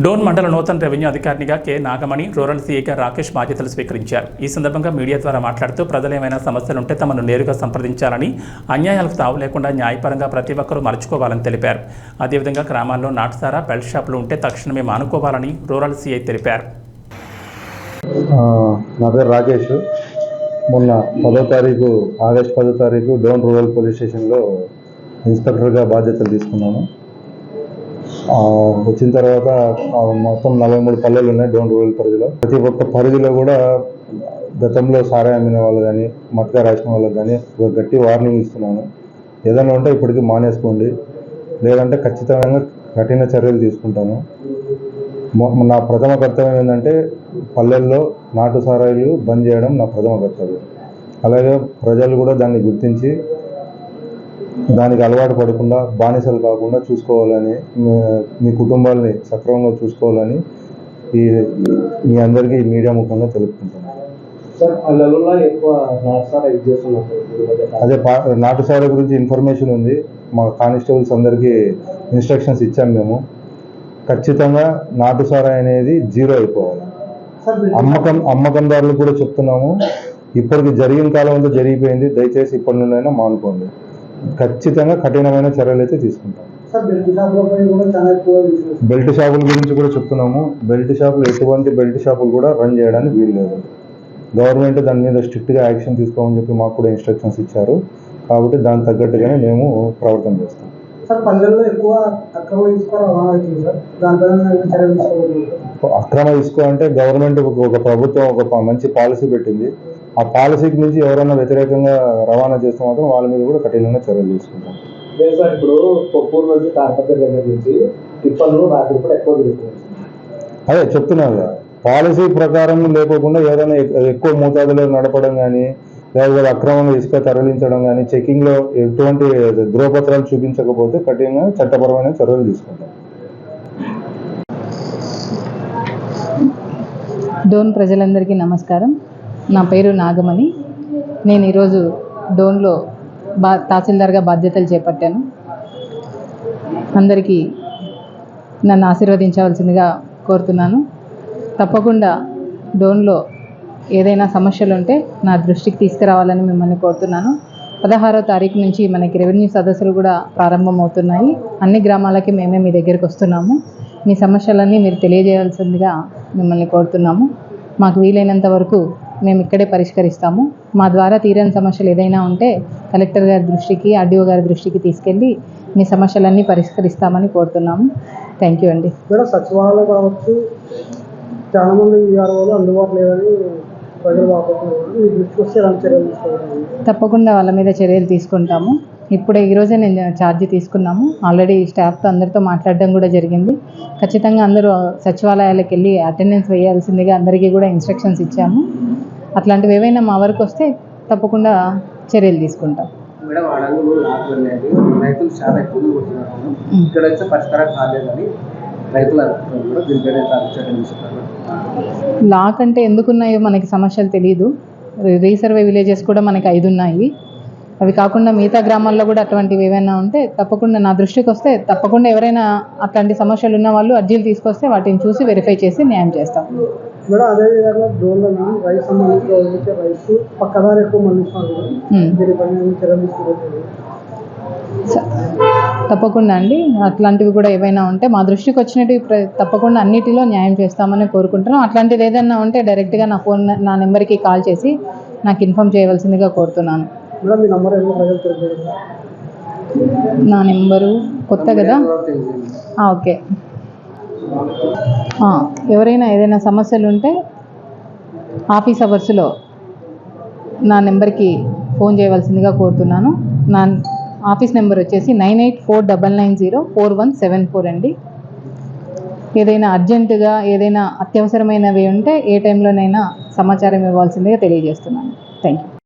డోన్ మండల నూతన రెవెన్యూ అధికారినిగా కె. నాగమణి రూరల్ సీఏగా రాకేష్ బాధ్యతలు స్వీకరించారు. ఈ సందర్భంగా మీడియా ద్వారా మాట్లాడుతూ ప్రజలు ఏమైనా సమస్యలుంటే తమను నేరుగా సంప్రదించాలని అన్యాయాలకు తావు లేకుండా న్యాయపరంగా ప్రతి ఒక్కరూ మలుచుకోవాలని తెలిపారు. అదేవిధంగా గ్రామాల్లో నాటుసారా బెల్ట్ షాపులు ఉంటే తక్షణమే మానుకోవాలని రూరల్ సీఐ తెలిపారు. నా పేరు రాకేష్. మొన్న పదో తారీఖు ఆగస్ట్ పదో తారీఖు డోన్ రూరల్ పోలీస్ స్టేషన్లో ఇన్స్పెక్టర్గా బాధ్యతలు తీసుకున్నాను. వచ్చిన తర్వాత మొత్తం నలభై మూడు పల్లెలు ఉన్నాయి డోన్ రూరల్ పరిధిలో. ప్రతి ఒక్క పరిధిలో కూడా గతంలో సారా అమ్మిన వాళ్ళు కానీ మట్కా రాసిన వాళ్ళకి కానీ గట్టి వార్నింగ్ ఇస్తున్నాను. ఏదైనా ఉంటే ఇప్పటికీ మానేసుకోండి. లేదంటే ఖచ్చితంగా కఠిన చర్యలు తీసుకుంటాను. నా ప్రథమ కర్తవ్యం ఏంటంటే పల్లెల్లో నాటు సారాయిలు బంద్ చేయడం నా ప్రథమ కర్తవ్యం. అలాగే ప్రజలు కూడా దాన్ని గుర్తించి దానికి అలవాటు పడకుండా బానిసలు కాకుండా చూసుకోవాలని మీ- కుటుంబాలని సక్రమంగా చూసుకోవాలని ఈ మీ అందరికీ మీడియా ముఖంగా తెలుపుకుంటున్నాను. నాటుసారా. అదే పా నాటు సారా గురించి ఇన్ఫర్మేషన్ ఉంది. మా కానిస్టేబుల్స్ అందరికీ ఇన్స్ట్రక్షన్స్ ఇచ్చాం మేము. ఖచ్చితంగా నాటు సారా అనేది జీరో అయిపోవాలి. అమ్మకం అమ్మకందారులకు కూడా చెప్తున్నాము. ఇప్పటికి జరిగిన కాలం అంతా జరిగిపోయింది. దయచేసి ఇప్పటి నుండైనా మానుకోండి. ఖచ్చితంగా కఠినమైన చర్యలు అయితే తీసుకుంటాం. బెల్ట్ షాపుల గురించి కూడా చెప్తున్నాము. బెల్ట్ షాపులు ఎటువంటి బెల్ట్ షాపులు కూడా రన్ చేయడానికి వీలు లేదు. గవర్నమెంట్ దాని మీద స్ట్రిక్ట్గా యాక్షన్ తీసుకోమని చెప్పి మాకు కూడా ఇన్స్ట్రక్షన్స్ ఇచ్చారు. కాబట్టి దానికి తగ్గట్టుగానే మేము ప్రవర్తన చేస్తాం. అక్రమ ఇసుక అంటే గవర్నమెంట్ ఒక ప్రభుత్వం ఒక మంచి పాలసీ పెట్టింది. ఆ పాలసీకి నుంచి ఎవరైనా వ్యతిరేకంగా రవాణా చేస్తే మాత్రం వాళ్ళ మీద కూడా కఠినంగా చర్యలు తీసుకుంటాం. లేదు సార్ ఇప్పుడు కొప్పూరు నుంచి తాడపత్రి దగ్గర నుంచి టిప్పర్లు రాత్రి కూడా ఎక్కువ తిరుగుతుంది అదే చెప్తున్నాను కదా పాలసీ ప్రకారం లేకోకుండా ఏదైనా ఎక్- ఎక్కువ మోతాదులో నడపడం కానీ లేకపోతే అక్రమంగా ఇసుక తరలించడం కానీ చెకింగ్లో ఎటువంటి ధ్రువపత్రాలు చూపించకపోతే కఠినంగా చట్టపరమైన చర్యలు తీసుకుంటాం. డోన్ ప్రజలందరికీ నమస్కారం. నా పేరు నాగమణి. నేను ఈరోజు డోన్లో బా తహసీల్దార్గా బాధ్యతలు చేపట్టాను. అందరికీ నన్ను ఆశీర్వదించవలసిందిగా కోరుతున్నాను. తప్పకుండా డోన్లో ఏదైనా సమస్యలు ఉంటే నా దృష్టికి తీసుకురావాలని మిమ్మల్ని కోరుతున్నాను. పదహారో తారీఖు నుంచి మనకి రెవెన్యూ సదస్సులు కూడా ప్రారంభమవుతున్నాయి. అన్ని గ్రామాలకి మేమే మీ దగ్గరికి వస్తున్నాము. మీ సమస్యలన్నీ మీరు తెలియజేయాల్సిందిగా మిమ్మల్ని కోరుతున్నాము. మాకు వీలైనంత వరకు మేము ఇక్కడే పరిష్కరిస్తాము. మా ద్వారా తీరని సమస్యలు ఏదైనా ఉంటే కలెక్టర్ గారి దృష్టికి ఆర్డీఓ గారి దృష్టికి తీసుకెళ్ళి మీ సమస్యలన్నీ పరిష్కరిస్తామని కోరుతున్నాము. థ్యాంక్ యూ అండి. సచివాలయం కావచ్చు చాలా మంది విఆర్ఓలు అందుబాటులో లేదని ప్రజలు వాపోతున్నారు. మీ దృష్టికి వస్తే ఎలాంటి చర్యలు తీసుకోవాలి? తప్పకుండా వాళ్ళ మీద చర్యలు తీసుకుంటాము. ఇప్పుడే ఈరోజే నేను ఛార్జ్ తీసుకున్నాము. ఆల్రెడీ స్టాఫ్తో అందరితో మాట్లాడడం కూడా జరిగింది. ఖచ్చితంగా అందరూ సచివాలయాలకు వెళ్ళి అటెండెన్స్ వేయాల్సిందిగా అందరికీ కూడా ఇన్స్ట్రక్షన్స్ ఇచ్చాము. అట్లాంటివి ఏవైనా మా వరకు వస్తే తప్పకుండా చర్యలు తీసుకుంటాం. మేడం లాక్ అనేది రైతులు చాలా ఎక్కువగా కొడుతున్నారు. మ్. ఇక్కడ అయితే పరిష్కారం కాలేదని రైతులు అనుకుంటున్నారు కూడా దీనిపైన చాలా చర్యలు తీసుకుంటారు లాక్ అంటే ఎందుకున్నాయో మనకి సమస్యలు తెలియదు రీసర్వే విలేజెస్ కూడా మనకి ఐదు ఉన్నాయి అవి కాకుండా మిగతా గ్రామాల్లో కూడా అటువంటివి ఏమైనా ఉంటే తప్పకుండా నా దృష్టికి వస్తే తప్పకుండా ఎవరైనా అట్లాంటి సమస్యలు ఉన్న వాళ్ళు అర్జీలు తీసుకొస్తే వాటిని చూసి వెరిఫై చేసి న్యాయం చేస్తాం. మేడం అదేవిధంగా డ్రోన్లను రైస్ సంబంధించి రైస్ పక్కదారి ఎక్కువ చర్యలు స- తప్పకుండా అండి అట్లాంటివి కూడా ఏవైనా ఉంటే మా దృష్టికి వచ్చినవి ప్ర- తప్పకుండా అన్నిటిలో న్యాయం చేస్తామని కోరుకుంటున్నాం అట్లాంటిది ఏదైనా ఉంటే డైరెక్ట్గా నా ఫోన్ నా నెంబర్కి కాల్ చేసి నాకు ఇన్ఫామ్ చేయవలసిందిగా కోరుతున్నాను. నా నెంబరు కొత్త కదా ఆ, ఓకే ఎవరైనా ఏదైనా సమస్యలు ఉంటే ఆఫీస్ అవర్స్లో నా నెంబర్కి ఫోన్ చేయవలసిందిగా కోరుతున్నాను. నా ఆఫీస్ నెంబర్ వచ్చేసి nine eight four double nine zero four one seven four అండి. ఏదైనా అర్జెంటుగా ఏదైనా అత్యవసరమైనవి ఉంటే ఏ టైంలోనైనా సమాచారం ఇవ్వాల్సిందిగా తెలియజేస్తున్నాను. Thank you